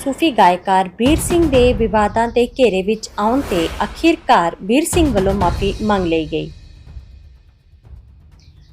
ਸੂਫੀ ਗਾਇਕਾਰ ਵੀਰ ਸਿੰਘ ਦੇ ਵਿਵਾਦਾਂ ਦੇ ਘੇਰੇ ਵਿੱਚ ਆਉਣ ਤੇ ਅਖੀਰਕਾਰ ਵੀਰ ਸਿੰਘ ਵੱਲੋਂ ਮਾਫੀ ਮੰਗ ਲਈ ਗਈ।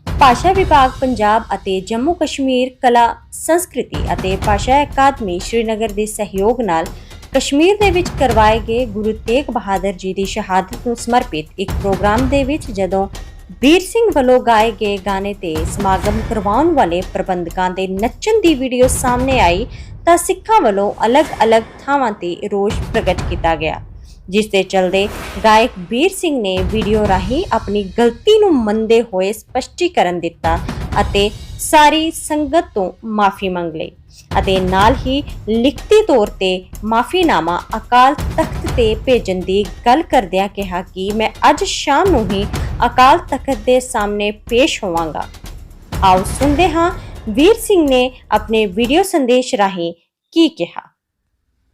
ਭਾਸ਼ਾ ਵਿਭਾਗ ਪੰਜਾਬ ਅਤੇ ਜੰਮੂ ਕਸ਼ਮੀਰ ਕਲਾ ਸੰਸਕ੍ਰਿਤੀ ਅਤੇ ਭਾਸ਼ਾ ਅਕਾਦਮੀ ਸ਼੍ਰੀਨਗਰ ਦੇ ਸਹਿਯੋਗ ਨਾਲ ਕਸ਼ਮੀਰ ਦੇ ਵਿੱਚ ਕਰਵਾਏ ਗਏ ਗੁਰੂ ਤੇਗ ਬਹਾਦਰ ਜੀ ਦੀ ਸ਼ਹਾਦਤ ਨੂੰ ਸਮਰਪਿਤ ਇੱਕ ਪ੍ਰੋਗਰਾਮ ਦੇ ਵਿੱਚ ਜਦੋਂ ਵੀਰ ਸਿੰਘ ਵੱਲੋਂ ਗਾਏ ਗਏ ਗਾਣੇ ਤੇ ਸਮਾਗਮ ਕਰਵਾਉਣ ਵਾਲੇ ਪ੍ਰਬੰਧਕਾਂ ਦੇ ਨੱਚਣ ਦੀ ਵੀਡੀਓ ਸਾਹਮਣੇ ਆਈ ਤਾਂ ਸਿੱਖਾਂ ਵੱਲੋਂ ਅਲੱਗ-ਅਲੱਗ ਥਾਵਾਂ ਤੇ ਰੋਸ ਪ੍ਰਗਟ ਕੀਤਾ ਗਿਆ। ਜਿਸ ਦੇ ਚਲਦੇ ਗਾਇਕ ਵੀਰ ਸਿੰਘ ਨੇ ਵੀਡੀਓ ਰਾਹੀਂ ਆਪਣੀ ਗਲਤੀ ਨੂੰ ਮੰਨਦੇ ਹੋਏ ਸਪਸ਼ਟੀਕਰਨ ਦਿੱਤਾ ਅਤੇ ਸਾਰੀ ਸੰਗਤ ਤੋਂ ਮਾਫੀ ਮੰਗ ਲਈ ਅਤੇ ਨਾਲ ਹੀ ਲਿਖਤੀ ਤੌਰ ਤੇ ਮਾਫੀਨਾਮਾ ਅਕਾਲ ਤਖਤ ਤੇ ਭੇਜਣ ਦੀ ਗੱਲ ਕਰਦਿਆਂ ਕਿਹਾ ਕਿ ਮੈਂ ਅੱਜ ਸ਼ਾਮ ਨੂੰ ਹੀ ਅਕਾਲ ਤਖਤ ਦੇ ਸਾਹਮਣੇ ਪੇਸ਼ ਹੋਵਾਂਗਾ। ਆਓ ਸੁਣਦੇ ਹਾਂ ਵੀਰ ਸਿੰਘ ਨੇ ਆਪਣੇ ਵੀਡੀਓ ਸੰਦੇਸ਼ ਰਾਹੀਂ ਕੀ ਕਿਹਾ।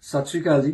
ਸਤਿ ਸ਼੍ਰੀ ਅਕਾਲ ਜੀ।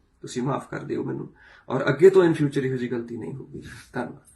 ਤੁਸੀਂ ਮਾਫ ਕਰ ਦਿਓ ਮੈਨੂੰ। ਔਰ ਅੱਗੇ ਤੋਂ ਇਨ ਫਿਊਚਰ ਇਹੋ ਜਿਹੀ ਗਲਤੀ ਨਹੀਂ ਹੋਊਗੀ। ਧੰਨਵਾਦ।